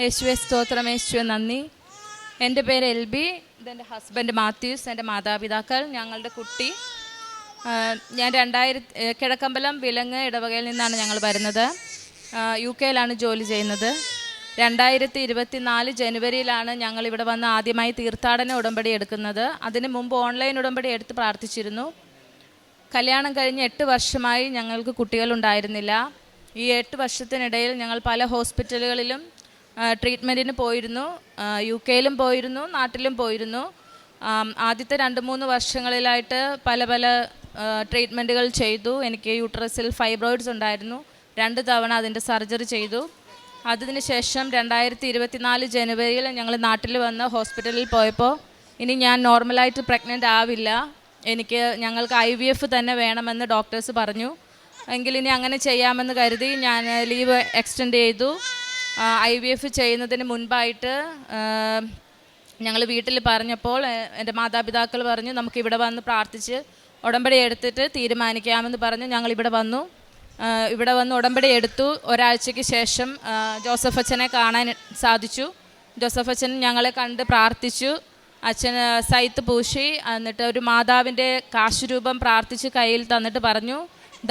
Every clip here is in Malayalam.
യേശുവെ സ്തോത്രം. യേശുവെ നന്ദി. എന്റെ പേര് എൽ ബി. ഇതെന്റെ ഹസ്ബൻഡ് മാത്യൂസ് എന്റെ മാതാപിതാക്കൾ ഞങ്ങളുടെ കുട്ടി. ഞാൻ രണ്ടായിരത്തി കിഴക്കമ്പലം വിലങ്ങ് ഇടവകയിൽ നിന്നാണ് ഞങ്ങൾ വരുന്നത്. യു കെയിലാണ് ജോലി ചെയ്യുന്നത്. രണ്ടായിരത്തി ഇരുപത്തി നാല് ജനുവരിയിലാണ് ഞങ്ങൾ ഇവിടെ വന്ന് ആദ്യമായി തീർത്ഥാടന ഉടമ്പടി എടുക്കുന്നത്. അതിന് മുമ്പ് ഓൺലൈൻ ഉടമ്പടി എടുത്ത് പ്രാർത്ഥിച്ചിരുന്നു. കല്യാണം കഴിഞ്ഞ് എട്ട് വർഷമായി ഞങ്ങൾക്ക് കുട്ടികളുണ്ടായിരുന്നില്ല. ഈ എട്ട് വർഷത്തിനിടയിൽ ഞങ്ങൾ പല ഹോസ്പിറ്റലുകളിലും ട്രീറ്റ്മെന്റിന് പോയിരുന്നു. യു കെയിലും പോയിരുന്നു നാട്ടിലും പോയിരുന്നു. ആദ്യത്തെ രണ്ട് മൂന്ന് വർഷങ്ങളിലായിട്ട് പല പല ട്രീറ്റ്മെന്റുകൾ ചെയ്തു. എനിക്ക് യൂട്രസിൽ ഫൈബ്രോയിഡ്സ് ഉണ്ടായിരുന്നു. രണ്ട് തവണ അതിന്റെ സർജറി ചെയ്തു. അതിന് ശേഷം രണ്ടായിരത്തി ഇരുപത്തിനാല് ജനുവരിയിൽ ഞങ്ങൾ നാട്ടിൽ വന്ന് ഹോസ്പിറ്റലിൽ പോയപ്പോൾ ഇനി ഞാൻ നോർമലായിട്ട് പ്രഗ്നന്റ് ആവില്ല. എനിക്ക് ഞങ്ങൾക്ക് ഐ വി എഫ് തന്നെ വേണമെന്ന് ഡോക്ടേഴ്സ് പറഞ്ഞു. എങ്കിൽ ഇനി അങ്ങനെ ചെയ്യാമെന്ന് കരുതി ഞാൻ ലീവ് എക്സ്റ്റെൻഡ് ചെയ്തു. ഐ വി എഫ് ചെയ്യുന്നതിന് മുൻപായിട്ട് ഞങ്ങൾ വീട്ടിൽ പറഞ്ഞപ്പോൾ എന്റെ മാതാപിതാക്കൾ പറഞ്ഞു നമുക്ക് ഇവിടെ വന്ന് പ്രാർത്ഥിച്ച് ഉടമ്പടി എടുത്തിട്ട് തീരുമാനിക്കാമെന്ന് പറഞ്ഞു. ഞങ്ങൾ ഇവിടെ വന്നു. ഇവിടെ വന്ന് ഉടമ്പടി എടുത്തു. ഒരാഴ്ചയ്ക്ക് ശേഷം ജോസഫ് അച്ഛനെ കാണാൻ സാധിച്ചു. ജോസഫ് അച്ഛൻ ഞങ്ങളെ കണ്ട് പ്രാർത്ഥിച്ചു. അച്ഛൻ സൈത്ത് പൂശി. എന്നിട്ട് ഒരു മാതാവിന്റെ കാശുരൂപം പ്രാർത്ഥിച്ച് കയ്യിൽ തന്നിട്ട് പറഞ്ഞു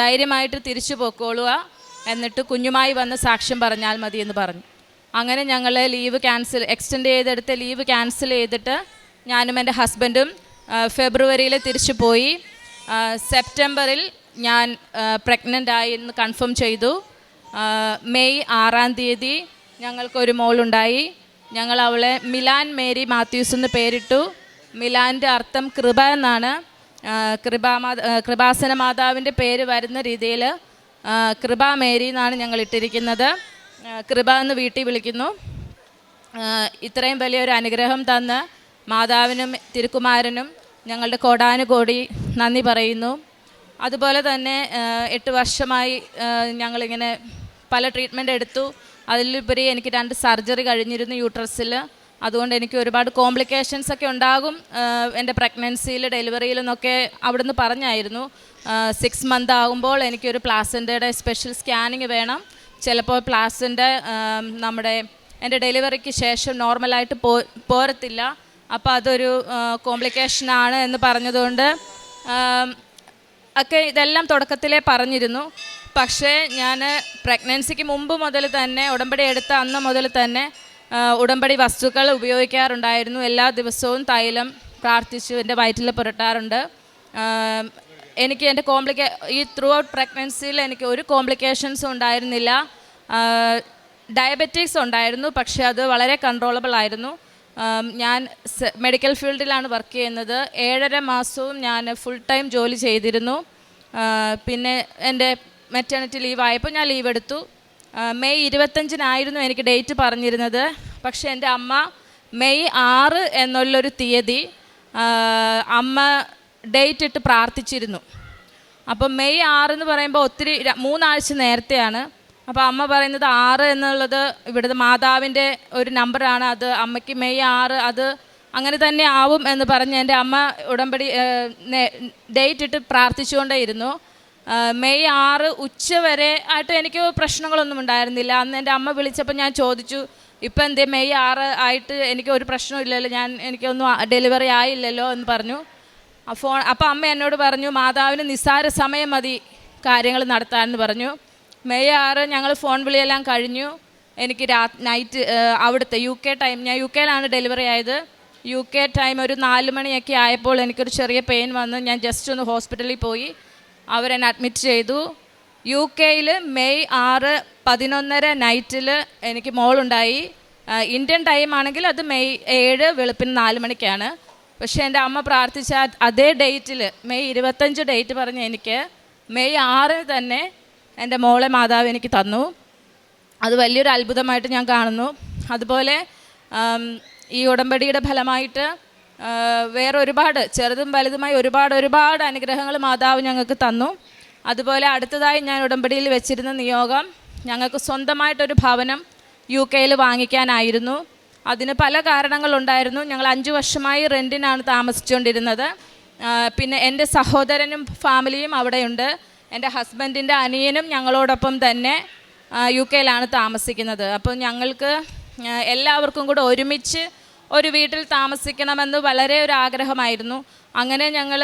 ധൈര്യമായിട്ട് തിരിച്ചു പോയിക്കോളുക എന്നിട്ട് കുഞ്ഞുമായി വന്ന് സാക്ഷ്യം പറഞ്ഞാൽ മതി എന്ന് പറഞ്ഞു. അങ്ങനെ ഞങ്ങൾ ലീവ് ക്യാൻസൽ എക്സ്റ്റെൻഡ് ചെയ്തെടുത്ത് ലീവ് ക്യാൻസൽ ചെയ്തിട്ട് ഞാനും എന്റെ ഹസ്ബൻഡും ഫെബ്രുവരിയിൽ തിരിച്ചു പോയി. സെപ്റ്റംബറിൽ ഞാൻ പ്രഗ്നന്റ് ആയി എന്ന് കൺഫേം ചെയ്തു. മെയ് ആറാം തീയതി ഞങ്ങൾക്കൊരു മോളുണ്ടായി. ഞങ്ങൾ അവളെ മിലാൻ മേരി മാത്യൂസ് എന്ന് പേരിട്ടു. മിലാന്റെ അർത്ഥം കൃപ എന്നാണ്. കൃപാമാ കൃപാസന മാതാവിന്റെ പേര് വരുന്ന രീതിയിൽ കൃപാ മേരി എന്നാണ് ഞങ്ങൾ ഇട്ടിരിക്കുന്നത്. കൃപ എന്ന് വീട്ടിൽ വിളിക്കുന്നു. ഇത്രയും വലിയൊരു അനുഗ്രഹം തന്ന് മാതാവിനും തിരുക്കുമാരനും ഞങ്ങളുടെ കോടാനുകോടി നന്ദി പറയുന്നു. അതുപോലെ തന്നെ എട്ട് വർഷമായി ഞങ്ങളിങ്ങനെ പല ട്രീറ്റ്മെന്റ് എടുത്തു. അതിലുപരി എനിക്ക് രണ്ട് സർജറി കഴിഞ്ഞിരുന്നു യൂട്രസിൽ അതുകൊണ്ട് എനിക്ക് ഒരുപാട് കോംപ്ലിക്കേഷൻസ് ഒക്കെ ഉണ്ടാകും. എന്റെ പ്രഗ്നൻസിയിൽ ഡെലിവറിയിൽ നിന്നൊക്കെ അവിടുന്ന് പറഞ്ഞായിരുന്നു. സിക്സ് മന്ത് ആകുമ്പോൾ എനിക്കൊരു പ്ലാസിന്റെ സ്പെഷ്യൽ സ്കാനിങ് വേണം. ചിലപ്പോൾ പ്ലാസിന്റെ നമ്മുടെ എന്റെ ഡെലിവറിക്ക് ശേഷം നോർമലായിട്ട് പോ പോരത്തില്ല. അപ്പോൾ അതൊരു കോംപ്ലിക്കേഷനാണ് എന്ന് പറഞ്ഞതുകൊണ്ട് ഒക്കെ ഇതെല്ലാം തുടക്കത്തിലേ പറഞ്ഞിരുന്നു. പക്ഷേ ഞാൻ പ്രഗ്നൻസിക്ക് മുമ്പ് മുതൽ തന്നെ ഉടമ്പടി എടുത്ത അന്ന് മുതൽ തന്നെ ഉടമ്പടി വസ്തുക്കൾ ഉപയോഗിക്കാറുണ്ടായിരുന്നു. എല്ലാ ദിവസവും തൈലം പ്രാർത്ഥിച്ചു എന്റെ വയറ്റിൽ പുരട്ടാറുണ്ട്. എനിക്ക് എന്റെ കോംപ്ലിക്കേ ഈ ത്രൂ ഔട്ട് പ്രഗ്നൻസിയിൽ എനിക്ക് ഒരു കോംപ്ലിക്കേഷൻസും ഉണ്ടായിരുന്നില്ല. ഡയബറ്റിക്സ് ഉണ്ടായിരുന്നു പക്ഷെ അത് വളരെ കൺട്രോളബിൾ ആയിരുന്നു. ഞാൻ മെഡിക്കൽ ഫീൽഡിലാണ് വർക്ക് ചെയ്യുന്നത്. ഏഴര മാസവും ഞാൻ ഫുൾ ടൈം ജോലി ചെയ്തിരുന്നു. പിന്നെ എന്റെ മെറ്റേണിറ്റി ലീവ് ആയപ്പോൾ ഞാൻ ലീവ് എടുത്തു. മെയ് ഇരുപത്തഞ്ചിനായിരുന്നു എനിക്ക് ഡേറ്റ് പറഞ്ഞിരുന്നത്. പക്ഷേ എന്റെ അമ്മ മെയ് ആറ് എന്നുള്ളൊരു തീയതി അമ്മ ഡേറ്റ് ഇട്ട് പ്രാർത്ഥിച്ചിരുന്നു. അപ്പോൾ മെയ് ആറ് എന്ന് പറയുമ്പോൾ ഒത്തിരി മൂന്നാഴ്ച നേരത്തെയാണ്. അപ്പോൾ അമ്മ പറയുന്നത് ആറ് എന്നുള്ളത് ഇവിടുത്തെ മാതാവിന്റെ ഒരു നമ്പറാണ്. അത് അമ്മയ്ക്ക് മെയ് ആറ് അത് അങ്ങനെ തന്നെ ആവും എന്ന് പറഞ്ഞ് എന്റെ അമ്മ ഉടമ്പടി ഡേറ്റ് ഇട്ട് പ്രാർത്ഥിച്ചുകൊണ്ടേയിരുന്നു. മെയ് ആറ് ഉച്ച വരെ ആയിട്ട് എനിക്ക് പ്രശ്നങ്ങളൊന്നും ഉണ്ടായിരുന്നില്ല. അന്ന് എന്റെ അമ്മ വിളിച്ചപ്പോൾ ഞാൻ ചോദിച്ചു ഇപ്പം എന്തേ മെയ് ആറ് ആയിട്ട് എനിക്ക് ഒരു പ്രശ്നവും ഇല്ലല്ലോ ഞാൻ എനിക്കൊന്നും ഡെലിവറി ആയില്ലല്ലോ? എന്ന് പറഞ്ഞു. ഫോൺ അപ്പോൾ അമ്മ എന്നോട് പറഞ്ഞു മാതാവിന് നിസ്സാര സമയം മതി കാര്യങ്ങൾ നടത്താമെന്ന് പറഞ്ഞു. മെയ് ആറ് ഞങ്ങൾ ഫോൺ വിളിയെല്ലാം കഴിഞ്ഞു. എനിക്ക് രാ നൈറ്റ് അവിടുത്തെ യു കെ ടൈം ഞാൻ യു കെയിലാണ് ഡെലിവറി ആയത്. യു കെ ടൈം ഒരു നാല് മണിയൊക്കെ ആയപ്പോൾ എനിക്കൊരു ചെറിയ പെയിൻ വന്ന്. ഞാൻ ജസ്റ്റ് ഒന്ന് ഹോസ്പിറ്റലിൽ പോയി. അവരെന്നെ അഡ്മിറ്റ് ചെയ്തു. യു കെയിൽ മെയ് ആറ് പതിനൊന്നര നൈറ്റിൽ എനിക്ക് മോളുണ്ടായി. ഇന്ത്യൻ ടൈം ആണെങ്കിൽ അത് മെയ് ഏഴ് വെളുപ്പിന് നാല് മണിക്കാണ്. പക്ഷേ എന്റെ അമ്മ പ്രാർത്ഥിച്ച അതേ ഡേറ്റിൽ മെയ് ഇരുപത്തഞ്ച് ഡേറ്റ് പറഞ്ഞ് എനിക്ക് മെയ് ആറിന് തന്നെ എന്റെ മോളെ മാതാവ് എനിക്ക് തന്നു. അത് വലിയൊരു അത്ഭുതമായിട്ട് ഞാൻ കാണുന്നു. അതുപോലെ ഈ ഉടമ്പടിയുടെ ഫലമായിട്ട് വേറെ ഒരുപാട് ചെറുതും വലുതുമായി ഒരുപാട് ഒരുപാട് അനുഗ്രഹങ്ങൾ മാതാവ് ഞങ്ങൾക്ക് തന്നു. അതുപോലെ അടുത്തതായി ഞാൻ ഉടമ്പടിയിൽ വെച്ചിരുന്ന നിയോഗം ഞങ്ങൾക്ക് സ്വന്തമായിട്ടൊരു ഭവനം യു കെയിൽ വാങ്ങിക്കാനായിരുന്നു. അതിന് പല കാരണങ്ങളുണ്ടായിരുന്നു ഞങ്ങൾ അഞ്ച് വർഷമായി റെന്റിനാണ് താമസിച്ചുകൊണ്ടിരുന്നത്. പിന്നെ എന്റെ സഹോദരനും ഫാമിലിയും അവിടെയുണ്ട്. എന്റെ ഹസ്ബൻഡിന്റെ അനിയനും ഞങ്ങളോടൊപ്പം തന്നെ യു കെയിലാണ് താമസിക്കുന്നത്. അപ്പോൾ ഞങ്ങൾക്ക് എല്ലാവർക്കും കൂടെ ഒരുമിച്ച് ഒരു വീട്ടിൽ താമസിക്കണമെന്ന് വളരെ ഒരു ആഗ്രഹമായിരുന്നു. അങ്ങനെ ഞങ്ങൾ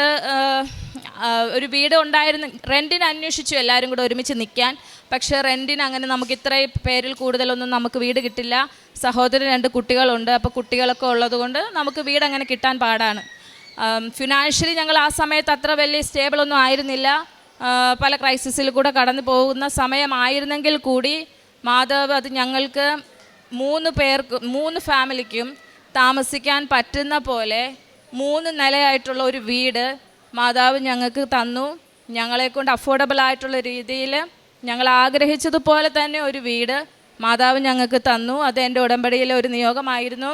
ഒരു വീട് ഉണ്ടായിരുന്നു റെന്റിന് അന്വേഷിച്ചു എല്ലാവരും കൂടെ ഒരുമിച്ച് നിൽക്കാൻ. പക്ഷേ റെന്റിന് അങ്ങനെ നമുക്ക് ഇത്രയും പേരിൽ കൂടുതലൊന്നും നമുക്ക് വീട് കിട്ടില്ല. സഹോദരൻ രണ്ട് കുട്ടികളുണ്ട്. അപ്പോൾ കുട്ടികളൊക്കെ ഉള്ളതുകൊണ്ട് നമുക്ക് വീട് അങ്ങനെ കിട്ടാൻ പാടാണ്. ഫിനാൻഷ്യലി ഞങ്ങൾ ആ സമയത്ത് അത്ര വലിയ സ്റ്റേബിളൊന്നും ആയിരുന്നില്ല. പല ക്രൈസിസിൽ കൂടെ കടന്നു പോകുന്ന സമയമായിരുന്നെങ്കിൽ കൂടി മാധവ് അത് ഞങ്ങൾക്ക് മൂന്ന് പേർക്ക് മൂന്ന് ഫാമിലിക്കും താമസിക്കാൻ പറ്റുന്ന പോലെ മൂന്ന് നിലയായിട്ടുള്ള ഒരു വീട് മാതാവ് ഞങ്ങൾക്ക് തന്നു. ഞങ്ങളെ കൊണ്ട് അഫോർഡബിൾ ആയിട്ടുള്ള രീതിയിൽ ഞങ്ങൾ ആഗ്രഹിച്ചതുപോലെ തന്നെ ഒരു വീട് മാതാവ് ഞങ്ങൾക്ക് തന്നു. അത് എന്റെ ഉടമ്പടിയിലെ ഒരു നിയോഗമായിരുന്നു.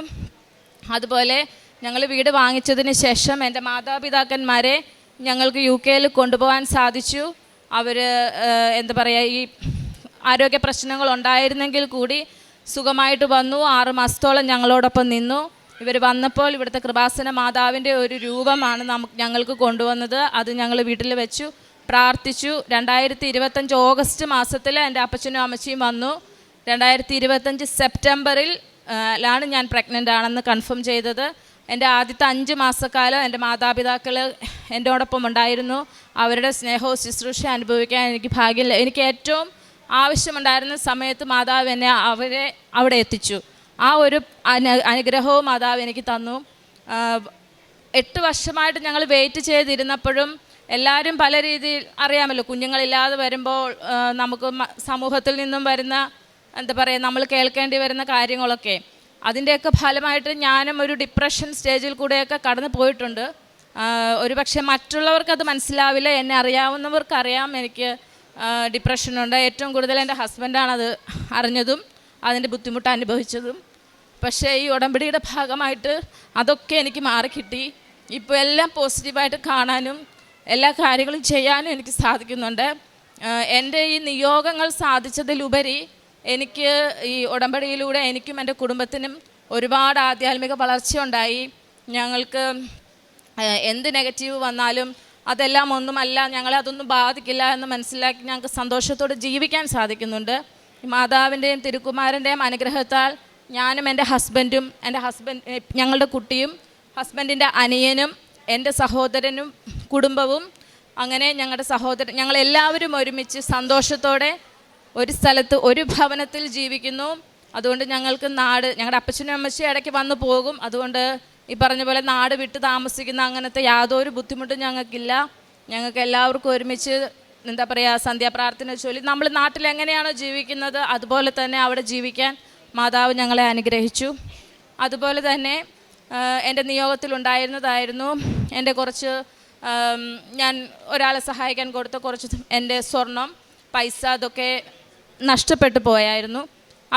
അതുപോലെ ഞങ്ങൾ വീട് വാങ്ങിച്ചതിന് ശേഷം എന്റെ മാതാപിതാക്കന്മാരെ ഞങ്ങൾക്ക് യു കെയിൽ കൊണ്ടുപോകാൻ സാധിച്ചു. അവർ എന്താ പറയുക ഈ ആരോഗ്യ പ്രശ്നങ്ങൾ ഉണ്ടായിരുന്നെങ്കിൽ കൂടി സുഖമായിട്ട് വന്നു. ആറ് മാസത്തോളം ഞങ്ങളോടൊപ്പം നിന്നു. ഇവർ വന്നപ്പോൾ ഇവിടുത്തെ കൃപാസന മാതാവിന്റെ ഒരു രൂപമാണ് നമുക്ക് ഞങ്ങൾക്ക് കൊണ്ടുവന്നത്. അത് ഞങ്ങൾ വീട്ടിൽ വെച്ചു പ്രാർത്ഥിച്ചു. രണ്ടായിരത്തി ഇരുപത്തഞ്ച് ഓഗസ്റ്റ് മാസത്തിൽ എന്റെ അപ്പച്ചനും അമ്മച്ചിയും വന്നു. രണ്ടായിരത്തി ഇരുപത്തഞ്ച് സെപ്റ്റംബറിൽ ലാണ് ഞാൻ പ്രഗ്നന്റ് ആണെന്ന് കൺഫേം ചെയ്തത്. എന്റെ ആദ്യത്തെ അഞ്ച് മാസക്കാലം എന്റെ മാതാപിതാക്കൾ എന്റെ ഉണ്ടായിരുന്നു. അവരുടെ സ്നേഹവും ശുശ്രൂഷ അനുഭവിക്കാൻ എനിക്ക് ഭാഗ്യമില്ല എനിക്ക് ഏറ്റവും ആവശ്യമുണ്ടായിരുന്ന സമയത്ത് മാതാവ് എന്നെ അവരെ അവിടെ എത്തിച്ചു. ആ ഒരു അനു- അനുഗ്രഹവും മാതാവ് എനിക്ക് തന്നു. എട്ട് വർഷമായിട്ട് ഞങ്ങൾ വെയിറ്റ് ചെയ്തിരുന്നപ്പോഴും എല്ലാവരും പല രീതിയിൽ അറിയാമല്ലോ കുഞ്ഞുങ്ങളില്ലാതെ വരുമ്പോൾ നമുക്ക് സമൂഹത്തിൽ നിന്നും വരുന്ന എന്താ പറയുക നമ്മൾ കേൾക്കേണ്ടി വരുന്ന കാര്യങ്ങളൊക്കെ. അതിന്റെയൊക്കെ ഫലമായിട്ട് ഞാനും ഒരു ഡിപ്രഷൻ സ്റ്റേജിൽ കൂടെയൊക്കെ കടന്നു പോയിട്ടുണ്ട്. ഒരു പക്ഷേ മറ്റുള്ളവർക്ക് അത് മനസ്സിലാവില്ല എന്നെ അറിയാവുന്നവർക്കറിയാം എനിക്ക് ഡിപ്രഷനുണ്ട് ഏറ്റവും കൂടുതൽ എന്റെ ഹസ്ബൻഡാണത് അറിഞ്ഞതും അതിന്റെ ബുദ്ധിമുട്ട് അനുഭവിച്ചതും. പക്ഷേ ഈ ഉടമ്പടിയുടെ ഭാഗമായിട്ട് അതൊക്കെ എനിക്ക് മാറിക്കിട്ടി ഇപ്പോൾ എല്ലാം പോസിറ്റീവായിട്ട് കാണാനും എല്ലാ കാര്യങ്ങളും ചെയ്യാനും എനിക്ക് സാധിക്കുന്നുണ്ട്. എന്റെ ഈ നിയോഗങ്ങൾ സാധിച്ചതിലുപരി എനിക്ക് ഈ ഉടമ്പടിയിലൂടെ എനിക്കും എന്റെ കുടുംബത്തിനും ഒരുപാട് ആധ്യാത്മിക വളർച്ചയുണ്ടായി. ഞങ്ങൾക്ക് എന്ത് നെഗറ്റീവ് വന്നാലും അതെല്ലാം ഒന്നുമല്ല ഞങ്ങളെ അതൊന്നും ബാധിക്കില്ല എന്ന് മനസ്സിലാക്കി ഞങ്ങൾക്ക് സന്തോഷത്തോടെ ജീവിക്കാൻ സാധിക്കുന്നുണ്ട്. മാതാവിന്റെയും തിരുക്കുമാരന്റെയും അനുഗ്രഹത്താൽ ഞാനും എന്റെ ഹസ്ബൻഡും എന്റെ ഹസ്ബൻഡ് ഞങ്ങളുടെ കുട്ടിയും ഹസ്ബൻഡിന്റെ അനിയനും എന്റെ സഹോദരനും കുടുംബവും അങ്ങനെ ഞങ്ങളുടെ സഹോദരൻ ഞങ്ങളെല്ലാവരും ഒരുമിച്ച് സന്തോഷത്തോടെ ഒരു സ്ഥലത്ത് ഒരു ഭവനത്തിൽ ജീവിക്കുന്നു. അതുകൊണ്ട് ഞങ്ങൾക്ക് നാട് ഞങ്ങളുടെ അപ്പച്ചനും അമ്മച്ചിയും ഇടയ്ക്ക് വന്നു പോകും. അതുകൊണ്ട് ഈ പറഞ്ഞ പോലെ നാട് വിട്ട് താമസിക്കുന്ന അങ്ങനത്തെ യാതൊരു ബുദ്ധിമുട്ടും ഞങ്ങൾക്കില്ല. ഞങ്ങൾക്ക് എല്ലാവർക്കും ഒരുമിച്ച് എന്താ പറയുക സന്ധ്യാപ്രാർത്ഥന ചൊല്ലി. നമ്മൾ നാട്ടിൽ എങ്ങനെയാണോ ജീവിക്കുന്നത് അതുപോലെ തന്നെ അവിടെ ജീവിക്കാൻ മാതാവ് ഞങ്ങളെ അനുഗ്രഹിച്ചു. അതുപോലെ തന്നെ എന്റെ നിയോഗത്തിലുണ്ടായിരുന്നതായിരുന്നു എന്റെ കുറച്ച് ഞാൻ ഒരാളെ സഹായിക്കാൻ കൊടുത്ത കുറച്ച് എന്റെ സ്വർണം പൈസ അതൊക്കെ നഷ്ടപ്പെട്ടു പോയായിരുന്നു.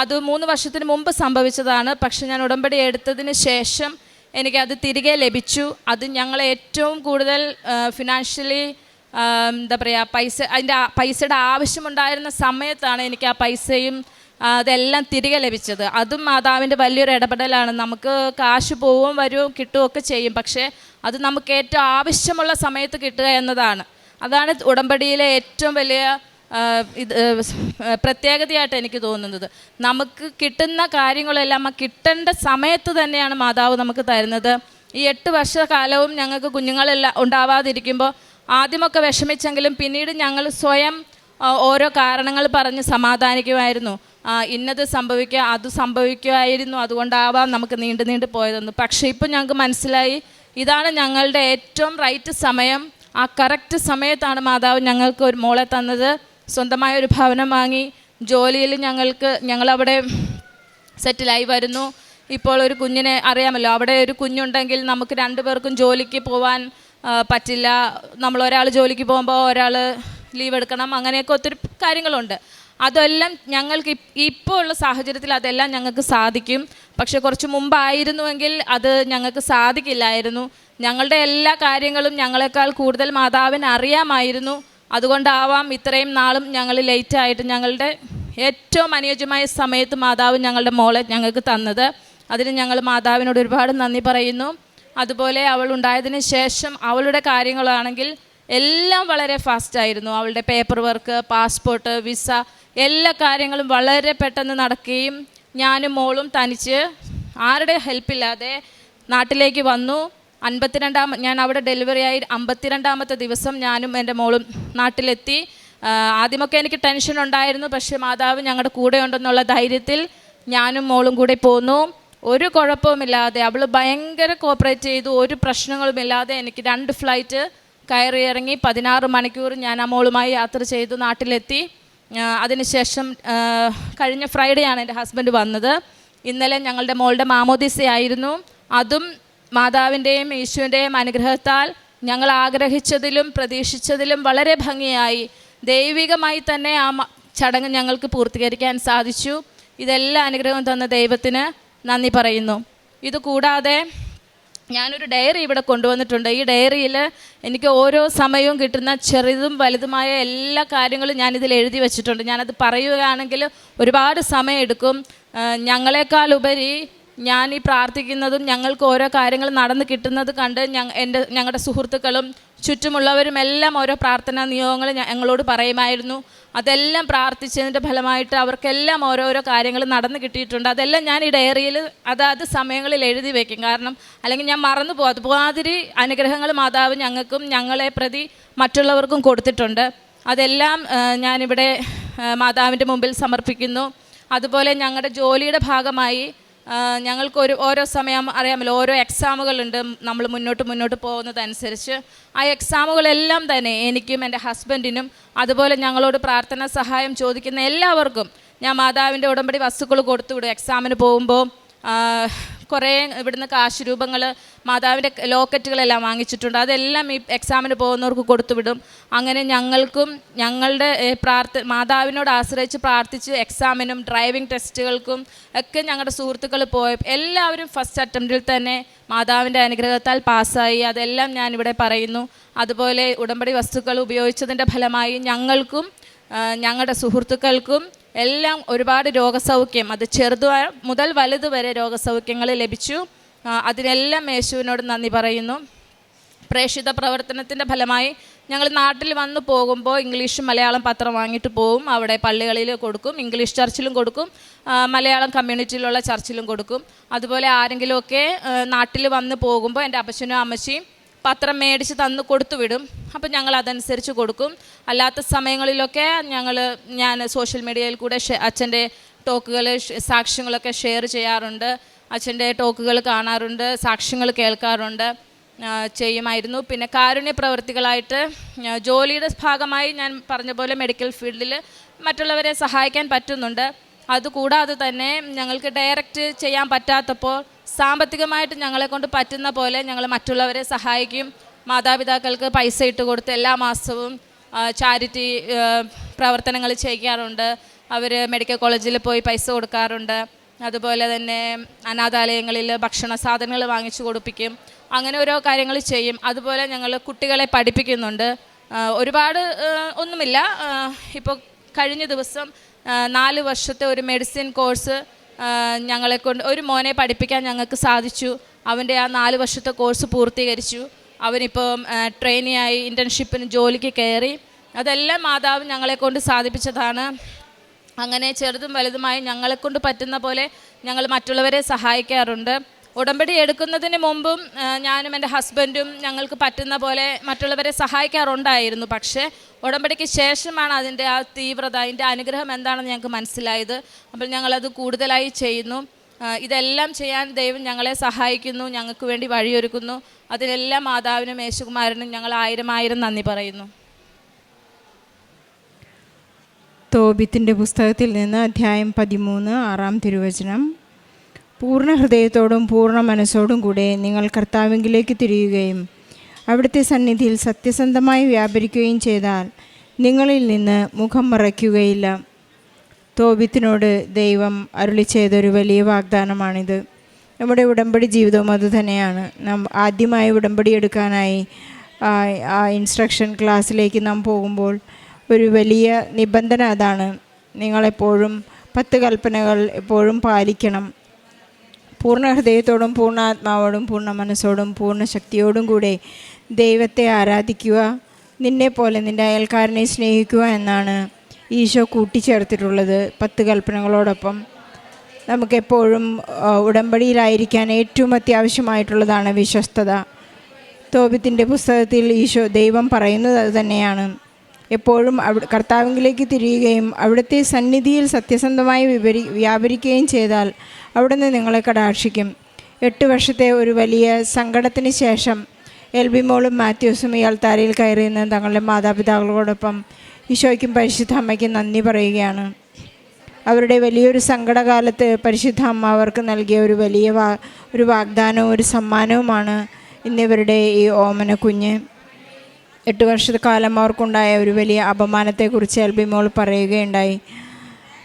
അത് മൂന്ന് വർഷത്തിന് മുമ്പ് സംഭവിച്ചതാണ്. പക്ഷെ ഞാൻ ഉടമ്പടി എടുത്തതിന് ശേഷം എനിക്കത് തിരികെ ലഭിച്ചു. അത് ഞങ്ങളെ ഏറ്റവും കൂടുതൽ ഫിനാൻഷ്യലി എന്താ പറയുക പൈസ അതിന്റെ പൈസയുടെ ആവശ്യമുണ്ടായിരുന്ന സമയത്താണ് എനിക്ക് ആ പൈസയും അതെല്ലാം തിരികെ ലഭിച്ചത്. അതും മാതാവിന്റെ വലിയൊരു ഇടപെടലാണ്. നമുക്ക് കാശ് പോവും വരും കിട്ടുകയൊക്കെ ചെയ്യും. പക്ഷേ അത് നമുക്ക് ഏറ്റവും ആവശ്യമുള്ള സമയത്ത് കിട്ടുക എന്നതാണ്. അതാണ് ഉടമ്പടിയിലെ ഏറ്റവും വലിയ ഇത് പ്രത്യേകതയായിട്ട് എനിക്ക് തോന്നുന്നത്. നമുക്ക് കിട്ടുന്ന കാര്യങ്ങളെല്ലാം ആ കിട്ടേണ്ട സമയത്ത് തന്നെയാണ് മാതാവ് നമുക്ക് തരുന്നത്. ഈ എട്ട് വർഷക്കാലവും ഞങ്ങൾക്ക് കുഞ്ഞുങ്ങളെല്ലാം ഉണ്ടാവാതിരിക്കുമ്പോൾ ആദ്യമൊക്കെ വിഷമിച്ചെങ്കിലും പിന്നീട് ഞങ്ങൾ സ്വയം ഓരോ കാരണങ്ങൾ പറഞ്ഞ് സമാധാനിക്കുമായിരുന്നു. ഇന്നത് സംഭവിക്കുക അത് സംഭവിക്കുമായിരുന്നു. അതുകൊണ്ടാവാം നമുക്ക് നീണ്ടു നീണ്ടു പോയതെന്ന്. പക്ഷേ ഇപ്പം ഞങ്ങൾക്ക് മനസ്സിലായി ഇതാണ് ഞങ്ങളുടെ ഏറ്റവും റൈറ്റ് സമയം. ആ കറക്റ്റ് സമയത്താണ് മാതാവ് ഞങ്ങൾക്ക് ഒരു മോളെ തന്നത്. സ്വന്തമായ ഒരു ഭവനം വാങ്ങി ജോലിയിൽ ഞങ്ങൾക്ക് ഞങ്ങളവിടെ സെറ്റിലായി വരുന്നു. ഇപ്പോൾ ഒരു കുഞ്ഞിനെ അറിയാമല്ലോ അവിടെ ഒരു കുഞ്ഞുണ്ടെങ്കിൽ നമുക്ക് രണ്ടു പേർക്കും ജോലിക്ക് പോവാൻ പറ്റില്ല. നമ്മൾ ഒരാൾ ജോലിക്ക് പോകുമ്പോൾ ഒരാൾ ലീവ് എടുക്കണം അങ്ങനെയൊക്കെ ഒത്തിരി കാര്യങ്ങളുണ്ട്. അതെല്ലാം ഞങ്ങൾക്ക് ഇപ്- ഇപ്പോൾ ഉള്ള സാഹചര്യത്തിൽ അതെല്ലാം ഞങ്ങൾക്ക് സാധിക്കും. പക്ഷെ കുറച്ച് മുമ്പായിരുന്നുവെങ്കിൽ അത് ഞങ്ങൾക്ക് സാധിക്കില്ലായിരുന്നു. ഞങ്ങളുടെ എല്ലാ കാര്യങ്ങളും ഞങ്ങളെക്കാൾ കൂടുതൽ മാതാവിന് അറിയാമായിരുന്നു. അതുകൊണ്ടാവാം ഇത്രയും നാളും ഞങ്ങൾ ലേറ്റായിട്ട് ഞങ്ങളുടെ ഏറ്റവും അനുയോജ്യമായ സമയത്ത് മാതാവ് ഞങ്ങളുടെ മോളെ ഞങ്ങൾക്ക് തന്നത്. അതിന് ഞങ്ങൾ മാതാവിനോട് ഒരുപാട് നന്ദി പറയുന്നു. അതുപോലെ അവൾ ഉണ്ടായതിന് ശേഷം അവളുടെ കാര്യങ്ങളാണെങ്കിൽ എല്ലാം വളരെ ഫാസ്റ്റ് ആയിരുന്നു. അവളുടെ പേപ്പർ വർക്ക് പാസ്പോർട്ട് വിസ എല്ലാ കാര്യങ്ങളും വളരെ പെട്ടെന്ന് നടക്കുകയും ഞാനും മോളും തനിച്ച് ആരുടെ ഹെൽപ്പില്ലാതെ നാട്ടിലേക്ക് വന്നു. അൻപത്തിരണ്ടാം ഞാൻ അവിടെ ഡെലിവറി ആയി. അമ്പത്തിരണ്ടാമത്തെ ദിവസം ഞാനും എന്റെ മോളും നാട്ടിലെത്തി. ആദ്യമൊക്കെ എനിക്ക് ടെൻഷൻ ഉണ്ടായിരുന്നു. പക്ഷേ മാതാവ് ഞങ്ങളുടെ കൂടെ ഉണ്ടെന്നുള്ള ധൈര്യത്തിൽ ഞാനും മോളും കൂടെ പോന്നു. ഒരു കുഴപ്പവുമില്ലാതെ അവൾ ഭയങ്കര കോപ്പറേറ്റ് ചെയ്തു. ഒരു പ്രശ്നങ്ങളുമില്ലാതെ എനിക്ക് രണ്ട് ഫ്ലൈറ്റ് കയറി ഇറങ്ങി പതിനാറ് മണിക്കൂർ ഞാൻ ആ മോളുമായി യാത്ര ചെയ്തു നാട്ടിലെത്തി. അതിനുശേഷം കഴിഞ്ഞ ഫ്രൈഡേ ആണ് എന്റെ ഹസ്ബൻഡ് വന്നത്. ഇന്നലെ ഞങ്ങളുടെ മോളുടെ മാമോദിസയായിരുന്നു. അതും മാതാവിന്റെയും യേശുവിന്റെയും അനുഗ്രഹത്താൽ ഞങ്ങൾ ആഗ്രഹിച്ചതിലും പ്രതീക്ഷിച്ചതിലും വളരെ ഭംഗിയായി ദൈവികമായി തന്നെ ആ ചടങ്ങ് ഞങ്ങൾക്ക് പൂർത്തീകരിക്കാൻ സാധിച്ചു. ഇതെല്ലാം അനുഗ്രഹം തന്ന ദൈവത്തിന് നന്ദി പറയുന്നു. ഇതുകൂടാതെ ഞാനൊരു ഡയറി ഇവിടെ കൊണ്ടുവന്നിട്ടുണ്ട്. ഈ ഡയറിയിൽ എനിക്ക് ഓരോ സമയവും കിട്ടുന്ന ചെറുതും വലുതുമായ എല്ലാ കാര്യങ്ങളും ഞാനിതിൽ എഴുതി വെച്ചിട്ടുണ്ട്. ഞാനത് പറയുകയാണെങ്കിൽ ഒരുപാട് സമയമെടുക്കും. ഞങ്ങളെക്കാളുപരി ഞങ്ങളെക്കാൾ ഉപരി ഞാൻ ഈ പ്രാർത്ഥിക്കുന്നതും ഞങ്ങൾക്ക് ഓരോ കാര്യങ്ങൾ നടന്നു കിട്ടുന്നത് കണ്ട് ഞങ്ങ എന്റെ ഞങ്ങളുടെ സുഹൃത്തുക്കളും ചുറ്റുമുള്ളവരും എല്ലാം ഓരോ പ്രാർത്ഥനാ നിയോഗങ്ങൾ ഞങ്ങളോട് പറയുമായിരുന്നു. അതെല്ലാം പ്രാർത്ഥിച്ചതിന്റെ ഫലമായിട്ട് അവർക്കെല്ലാം ഓരോരോ കാര്യങ്ങൾ നടന്നു കിട്ടിയിട്ടുണ്ട്. അതെല്ലാം ഞാൻ ഈ ഡയറിയിൽ അതാത് സമയങ്ങളിൽ എഴുതി വയ്ക്കും കാരണം അല്ലെങ്കിൽ ഞാൻ മറന്നു പോകും. അതുമാതിരി അനുഗ്രഹങ്ങൾ മാതാവ് ഞങ്ങൾക്കും ഞങ്ങളെ പ്രതി മറ്റുള്ളവർക്കും കൊടുത്തിട്ടുണ്ട്. അതെല്ലാം ഞാനിവിടെ മാതാവിന്റെ മുമ്പിൽ സമർപ്പിക്കുന്നു. അതുപോലെ ഞങ്ങളുടെ ജോലിയുടെ ഭാഗമായി ഞങ്ങൾക്ക് ഒരു ഓരോ സമയം അറിയാമല്ലോ ഓരോ എക്സാമുകളുണ്ട് നമ്മൾ മുന്നോട്ട് മുന്നോട്ട് പോകുന്നതനുസരിച്ച് ആ എക്സാമുകളെല്ലാം തന്നെ എനിക്കും എന്റെ ഹസ്ബൻഡിനും അതുപോലെ ഞങ്ങളോട് പ്രാർത്ഥന സഹായം ചോദിക്കുന്ന എല്ലാവർക്കും ഞാൻ മാതാവിന്റെ ഉടമ്പടി വസ്തുക്കൾ കൊടുത്തുവിടും. എക്സാമിന് പോകുമ്പോൾ കുറേ ഇവിടുന്ന് കാശ് രൂപങ്ങൾ മാതാവിന്റെ ലോക്കറ്റുകളെല്ലാം വാങ്ങിച്ചിട്ടുണ്ട്. അതെല്ലാം ഈ എക്സാമിന് പോകുന്നവർക്ക് കൊടുത്തുവിടും. അങ്ങനെ ഞങ്ങൾക്കും ഞങ്ങളുടെ പ്രാർത്ഥ മാതാവിനോട് ആശ്രയിച്ച് പ്രാർത്ഥിച്ച് എക്സാമിനും ഡ്രൈവിംഗ് ടെസ്റ്റുകൾക്കും ഒക്കെ ഞങ്ങളുടെ സുഹൃത്തുക്കൾ പോയ എല്ലാവരും ഫസ്റ്റ് അറ്റംപ്റ്റിൽ തന്നെ മാതാവിന്റെ അനുഗ്രഹത്താൽ പാസ്സായി. അതെല്ലാം ഞാനിവിടെ പറയുന്നു. അതുപോലെ ഉടമ്പടി വസ്തുക്കൾ ഉപയോഗിച്ചതിന്റെ ഫലമായി ഞങ്ങൾക്കും ഞങ്ങളുടെ സുഹൃത്തുക്കൾക്കും എല്ലാം ഒരുപാട് രോഗസൗഖ്യം. അത് ചെറുതു മുതൽ വലുത് വരെ രോഗസൗഖ്യങ്ങൾ ലഭിച്ചു. അതിനെല്ലാം യേശുവിനോട് നന്ദി പറയുന്നു. പ്രേക്ഷിത പ്രവർത്തനത്തിന്റെ ഫലമായി ഞങ്ങൾ നാട്ടിൽ വന്നു പോകുമ്പോൾ ഇംഗ്ലീഷും മലയാളം പത്രം വാങ്ങിയിട്ട് പോവും. അവിടെ പള്ളികളിൽ കൊടുക്കും ഇംഗ്ലീഷ് ചർച്ചിലും കൊടുക്കും മലയാളം കമ്മ്യൂണിറ്റിയിലുള്ള ചർച്ചിലും കൊടുക്കും. അതുപോലെ ആരെങ്കിലുമൊക്കെ നാട്ടിൽ വന്ന് പോകുമ്പോൾ എന്റെ അപ്പച്ചനും അമ്മച്ചിയും പത്രം മേടിച്ച് തന്ന് കൊടുത്തു വിടും. അപ്പം ഞങ്ങൾ അതനുസരിച്ച് കൊടുക്കും. അല്ലാത്ത സമയങ്ങളിലൊക്കെ ഞങ്ങൾ ഞാൻ സോഷ്യൽ മീഡിയയിൽ കൂടെ അച്ഛന്റെ ടോക്കുകൾ സാക്ഷ്യങ്ങളൊക്കെ ഷെയർ ചെയ്യാറുണ്ട്. അച്ഛന്റെ ടോക്കുകൾ കാണാറുണ്ട് സാക്ഷ്യങ്ങൾ കേൾക്കാറുണ്ട് ചെയ്യുമായിരുന്നു. പിന്നെ കാരുണ്യ പ്രവൃത്തികളായിട്ട് ജോലിയുടെ ഭാഗമായി ഞാൻ പറഞ്ഞ പോലെ മെഡിക്കൽ ഫീൽഡിൽ മറ്റുള്ളവരെ സഹായിക്കാൻ പറ്റുന്നുണ്ട്. അതുകൂടാതെ തന്നെ ഞങ്ങൾക്ക് ഡയറക്റ്റ് ചെയ്യാൻ പറ്റാത്തപ്പോൾ സാമ്പത്തികമായിട്ട് ഞങ്ങളെ കൊണ്ട് പറ്റുന്ന പോലെ ഞങ്ങൾ മറ്റുള്ളവരെ സഹായിക്കും. മാതാപിതാക്കൾക്ക് പൈസ ഇട്ട് കൊടുത്ത് എല്ലാ മാസവും ചാരിറ്റി പ്രവർത്തനങ്ങൾ ചെയ്യാറുണ്ട്. അവർ മെഡിക്കൽ കോളേജിൽ പോയി പൈസ കൊടുക്കാറുണ്ട്. അതുപോലെ തന്നെ അനാഥാലയങ്ങളിൽ ഭക്ഷണ സാധനങ്ങൾ വാങ്ങിച്ചു കൊടുപ്പിക്കും. അങ്ങനെ ഓരോ കാര്യങ്ങൾ ചെയ്യും. അതുപോലെ ഞങ്ങൾ കുട്ടികളെ പഠിപ്പിക്കുന്നുണ്ട്. ഒരുപാട് ഒന്നുമില്ല. ഇപ്പോൾ കഴിഞ്ഞ ദിവസം നാല് വർഷത്തെ ഒരു മെഡിസിൻ കോഴ്സ് ഞങ്ങളെ കൊണ്ട് ഒരു മോനെ പഠിപ്പിക്കാൻ ഞങ്ങൾക്ക് സാധിച്ചു. അവന്റെ ആ നാല് വർഷത്തെ കോഴ്സ് പൂർത്തീകരിച്ചു. അവനിപ്പം ട്രെയിനിയായി ഇന്റേൺഷിപ്പിന് ജോലിക്ക് കയറി. അതെല്ലാം മാതാവ് ഞങ്ങളെ കൊണ്ട് സാധിപ്പിച്ചതാണ്. അങ്ങനെ ചെറുതും വലുതുമായി ഞങ്ങളെക്കൊണ്ട് പറ്റുന്ന പോലെ ഞങ്ങൾ മറ്റുള്ളവരെ സഹായിക്കാറുണ്ട്. ഉടമ്പടി എടുക്കുന്നതിന് മുമ്പും ഞാനും എന്റെ ഹസ്ബൻഡും ഞങ്ങൾക്ക് പറ്റുന്ന പോലെ മറ്റുള്ളവരെ സഹായിക്കാറുണ്ടായിരുന്നു. പക്ഷേ ഉടമ്പടിക്ക് ശേഷമാണ് അതിന്റെ ആ തീവ്രത അതിന്റെ അനുഗ്രഹം എന്താണെന്ന് ഞങ്ങൾക്ക് മനസ്സിലായത്. അപ്പോൾ ഞങ്ങളത് കൂടുതലായി ചെയ്യുന്നു. ഇതെല്ലാം ചെയ്യാൻ ദൈവം ഞങ്ങളെ സഹായിക്കുന്നു ഞങ്ങൾക്ക് വേണ്ടി വഴിയൊരുക്കുന്നു. അതിനെല്ലാം മാതാവിനും യേശുകുമാരനും ഞങ്ങൾ ആയിരം ആയിരം നന്ദി പറയുന്നു. തോബിത്തിന്റെ പുസ്തകത്തിൽ നിന്ന് അധ്യായം പതിമൂന്ന് ആറാം തിരുവചനം. പൂർണ ഹൃദയത്തോടും പൂർണ മനസ്സോടും കൂടെ നിങ്ങൾ കർത്താവിങ്കിലേക്ക് തിരിയുകയും അവിടുത്തെ സന്നിധിയിൽ സത്യസന്ധമായി വ്യാപരിക്കുകയും ചെയ്താൽ നിങ്ങളിൽ നിന്ന് മുഖം മറയ്ക്കുകയില്ല. തോബിത്തിനോട് ദൈവം അരുളി ചെയ്തൊരു വലിയ വാഗ്ദാനമാണിത്. നമ്മുടെ ഉടമ്പടി ജീവിതവും അതുതന്നെയാണ് നാം ആദ്യമായി ഉടമ്പടി എടുക്കാനായി ആ ഇൻസ്ട്രക്ഷൻ ക്ലാസ്സിലേക്ക് നാം പോകുമ്പോൾ ഒരു വലിയ നിബന്ധന അതാണ്. നിങ്ങളെപ്പോഴും പത്ത് കൽപ്പനകൾ എപ്പോഴും പാലിക്കണം. പൂർണ ഹൃദയത്തോടും പൂർണ ആത്മാവോടും പൂർണ മനസ്സോടും പൂർണ ശക്തിയോടും കൂടെ ദൈവത്തെ ആരാധിക്കുക നിന്നെ പോലെ നിന്റെ അയൽക്കാരനെ സ്നേഹിക്കുക എന്നാണ് ഈശോ കൂട്ടിച്ചേർത്തിട്ടുള്ളത് പത്ത് കൽപ്പനകളോടൊപ്പം. നമുക്കെപ്പോഴും ഉടമ്പടിയിലായിരിക്കാൻ ഏറ്റവും അത്യാവശ്യമായിട്ടുള്ളതാണ് വിശ്വസ്തത. തോപത്തിന്റെ പുസ്തകത്തിൽ ഈശോ ദൈവം പറയുന്നത് അത് തന്നെയാണ്. എപ്പോഴും കർത്താവിലേക്ക് തിരിയുകയും അവിടുത്തെ സന്നിധിയിൽ സത്യസന്ധമായി വിവരി വ്യാപരിക്കുകയും ചെയ്താൽ അവിടുന്ന് നിങ്ങളെ കടാക്ഷിക്കും. എട്ട് വർഷത്തെ ഒരു വലിയ സങ്കടത്തിന് ശേഷം എൽബിമോളും മാത്യൂസും ഇയാൾ താരയിൽ കയറി നിന്ന് തങ്ങളുടെ മാതാപിതാക്കളോടൊപ്പം ഈശോയ്ക്കും പരിശുദ്ധ അമ്മയ്ക്കും നന്ദി പറയുകയാണ്. അവരുടെ വലിയൊരു സങ്കടകാലത്ത് പരിശുദ്ധ അമ്മ അവർക്ക് നൽകിയ ഒരു വലിയ ഒരു വാഗ്ദാനവും ഒരു സമ്മാനവുമാണ് ഇന്നിവരുടെ ഈ ഓമന കുഞ്ഞ്. എട്ട് വർഷക്കാലം അവർക്കുണ്ടായ ഒരു വലിയ അപമാനത്തെക്കുറിച്ച് എൽബിമോൾ പറയുകയുണ്ടായി.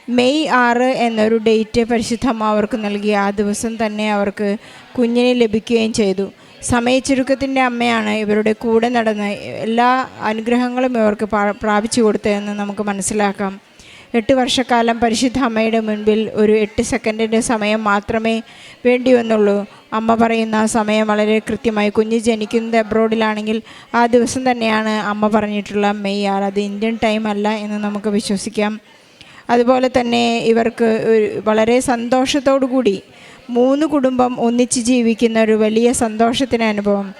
മെയ് ആറ് എന്നൊരു ഡേറ്റ് പരിശുദ്ധമ്മ അവർക്ക് നൽകി. ആ ദിവസം തന്നെ അവർക്ക് കുഞ്ഞിനെ ലഭിക്കുകയും ചെയ്തു. സമയച്ചുരുക്കത്തിന്റെ അമ്മയാണ് ഇവരുടെ കൂടെ നടന്ന് എല്ലാ അനുഗ്രഹങ്ങളും ഇവർക്ക് പ്രാപിച്ചു കൊടുത്തതെന്ന് നമുക്ക് മനസ്സിലാക്കാം. എട്ട് വർഷക്കാലം പരിശുദ്ധ അമ്മയുടെ മുൻപിൽ ഒരു എട്ട് സെക്കൻഡിന്റെ സമയം മാത്രമേ വേണ്ടി വന്നുള്ളൂ അമ്മ പറയുന്ന സമയം വളരെ കൃത്യമായി. കുഞ്ഞ് ജനിക്കുന്നത് അബ്രോഡിലാണെങ്കിൽ ആ ദിവസം തന്നെയാണ് അമ്മ പറഞ്ഞിട്ടുള്ള മെയ് ആറ് അത് ഇന്ത്യൻ ടൈം അല്ല എന്ന് നമുക്ക് വിശ്വസിക്കാം. അതുപോലെ തന്നെ ഇവർക്ക് വളരെ സന്തോഷത്തോടു കൂടി മൂന്ന് കുടുംബം ഒന്നിച്ച് ജീവിക്കുന്ന ഒരു വലിയ സന്തോഷത്തിന് അനുഭവം.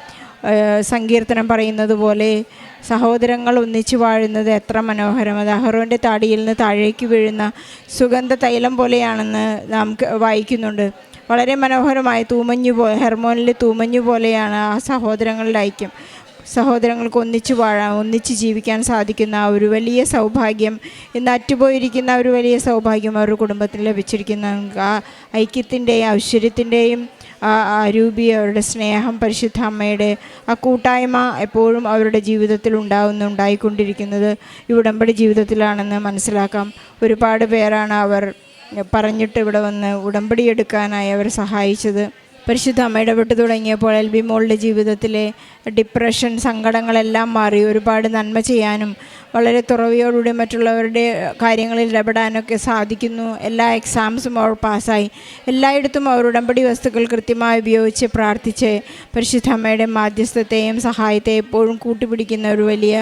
സങ്കീർത്തനം പറയുന്നത് പോലെ സഹോദരങ്ങൾ ഒന്നിച്ചു വാഴുന്നത് എത്ര മനോഹരം. അത് അഹ്റോന്റെ താടിയിൽ നിന്ന് താഴേക്ക് വീഴുന്ന സുഗന്ധ തൈലം പോലെയാണെന്ന് നാം വായിക്കുന്നുണ്ട്. വളരെ മനോഹരമായി തൂമഞ്ഞു പോ ഹെർമോനിൽ തൂമഞ്ഞു പോലെയാണ് ആ സഹോദരങ്ങളുടെ ഐക്യം. സഹോദരങ്ങൾക്ക് ഒന്നിച്ചു വാഴാൻ ഒന്നിച്ച് ജീവിക്കാൻ സാധിക്കുന്ന ഒരു വലിയ സൗഭാഗ്യം ഇന്ന് അറ്റുപോയിരിക്കുന്ന ഒരു വലിയ സൗഭാഗ്യം അവരുടെ കുടുംബത്തിൽ ലഭിച്ചിരിക്കുന്ന ആ ഐക്യത്തിന്റെയും ഐശ്വര്യത്തിന്റെയും ആ രൂപി അവരുടെ സ്നേഹം പരിശുദ്ധ അമ്മയുടെ ആ കൂട്ടായ്മ എപ്പോഴും അവരുടെ ജീവിതത്തിൽ ഉണ്ടാകുന്നു ഉണ്ടായിക്കൊണ്ടിരിക്കുന്നത് ഈ ഉടമ്പടി ജീവിതത്തിലാണെന്ന് മനസ്സിലാക്കാം. ഒരുപാട് പേരാണ് അവർ പറഞ്ഞിട്ട് ഇവിടെ വന്ന് ഉടമ്പടി എടുക്കാനായി അവർ സഹായിച്ചത്. പരിശുദ്ധ അമ്മ ഇടപെട്ട് തുടങ്ങിയപ്പോൾ എൽ ബി മോളുടെ ജീവിതത്തിലെ ഡിപ്രഷൻ സങ്കടങ്ങളെല്ലാം മാറി ഒരുപാട് നന്മ ചെയ്യാനും വളരെ തുറവിയോടുകൂടി മറ്റുള്ളവരുടെ കാര്യങ്ങളിൽ ഇടപെടാനൊക്കെ സാധിക്കുന്നു. എല്ലാ എക്സാംസും അവർ പാസ്സായി. എല്ലായിടത്തും അവർ ഉടമ്പടി വസ്തുക്കൾ കൃത്യമായി ഉപയോഗിച്ച് പ്രാർത്ഥിച്ച് പരിശുദ്ധ അമ്മയുടെ മാധ്യസ്ഥത്തെയും സഹായത്തെയും എപ്പോഴും കൂട്ടുപിടിക്കുന്ന ഒരു വലിയ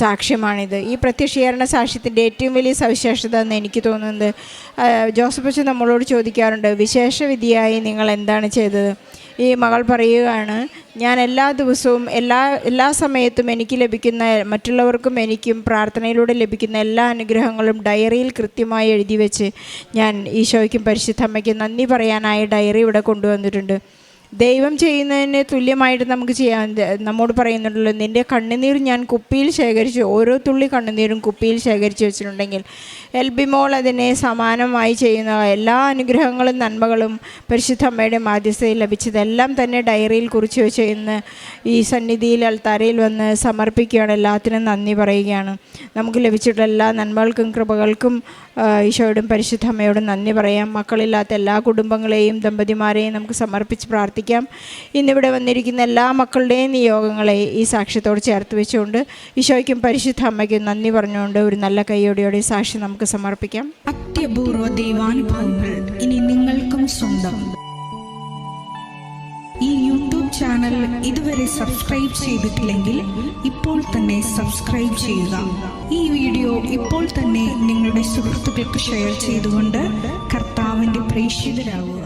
സാക്ഷ്യമാണിത്. ഈ പ്രത്യക്ഷീകരണ സാക്ഷ്യത്തിന്റെ ഏറ്റവും വലിയ സവിശേഷത എന്ന് എനിക്ക് തോന്നുന്നത് ജോസഫ് അച്ഛൻ നമ്മളോട് ചോദിക്കാറുണ്ട് വിശേഷവിധിയായി നിങ്ങൾ എന്താണ് ചെയ്തത്? ഈ മകൾ പറയുകയാണ് ഞാൻ എല്ലാ ദിവസവും എല്ലാ എല്ലാ സമയത്തും എനിക്ക് ലഭിക്കുന്ന മറ്റുള്ളവർക്കും എനിക്കും പ്രാർത്ഥനയിലൂടെ ലഭിക്കുന്ന എല്ലാ അനുഗ്രഹങ്ങളും ഡയറിയിൽ കൃത്യമായി എഴുതി വെച്ച് ഞാൻ ഈശോയ്ക്കും പരിശുദ്ധമ്മയ്ക്കും നന്ദി പറയാനായി ഡയറി ഇവിടെ കൊണ്ടുവന്നിട്ടുണ്ട്. ദൈവം ചെയ്യുന്നതിന് തുല്യമായിട്ട് നമുക്ക് ചെയ്യാൻ നമ്മോട് പറയുന്നുണ്ടല്ലോ നിന്റെ കണ്ണുനീർ ഞാൻ കുപ്പിയിൽ ശേഖരിച്ചു ഓരോ തുള്ളി കണ്ണുനീരും കുപ്പിയിൽ ശേഖരിച്ചു വെച്ചിട്ടുണ്ടെങ്കിൽ എൽബിമോൾ അതിനെ സമാനമായി ചെയ്യുന്ന എല്ലാ അനുഗ്രഹങ്ങളും നന്മകളും പരിശുദ്ധ അമ്മയുടെ മാധ്യസ്ഥയിൽ ലഭിച്ചതെല്ലാം തന്നെ ഡയറിയിൽ കുറിച്ച് വെച്ച് ഇന്ന് ഈ സന്നിധിയിൽ അൽത്താരയിൽ വന്ന് സമർപ്പിക്കുകയാണ്. എല്ലാത്തിനും നന്ദി പറയുകയാണ്. നമുക്ക് ലഭിച്ചിട്ടുള്ള എല്ലാ നന്മകൾക്കും കൃപകൾക്കും ഈശോയോടും പരിശുദ്ധ അമ്മയോടും നന്ദി പറയാം. മക്കളില്ലാത്ത എല്ലാ കുടുംബങ്ങളെയും ദമ്പതിമാരെയും നമുക്ക് സമർപ്പിച്ച് പ്രാർത്ഥിക്കാം. ഇന്നിവിടെ വന്നിരിക്കുന്ന എല്ലാ മക്കളുടെയും നിയോഗങ്ങളെ ഈ സാക്ഷ്യത്തോട് ചേർത്ത് വെച്ചുകൊണ്ട് ഈശോയ്ക്കും പരിശുദ്ധ അമ്മയ്ക്കും നന്ദി പറഞ്ഞുകൊണ്ട് ഒരു നല്ല കൈയോടെയോടെ സാക്ഷി നമുക്ക് സമർപ്പിക്കാം. അത്യപൂർവ ദൈവാനുഭവങ്ങൾ ഇനി നിങ്ങൾക്കും സ്വന്തം. ഈ യൂട്യൂബ് ചാനൽ ഇതുവരെ സബ്സ്ക്രൈബ് ചെയ്തിട്ടില്ലെങ്കിൽ ഇപ്പോൾ തന്നെ സബ്സ്ക്രൈബ് ചെയ്യുക. ഈ വീഡിയോ ഇപ്പോൾ തന്നെ നിങ്ങളുടെ സുഹൃത്തുക്കൾക്ക് ഷെയർ ചെയ്തുകൊണ്ട് കർത്താവിന്റെ പ്രേക്ഷിതരാകുക.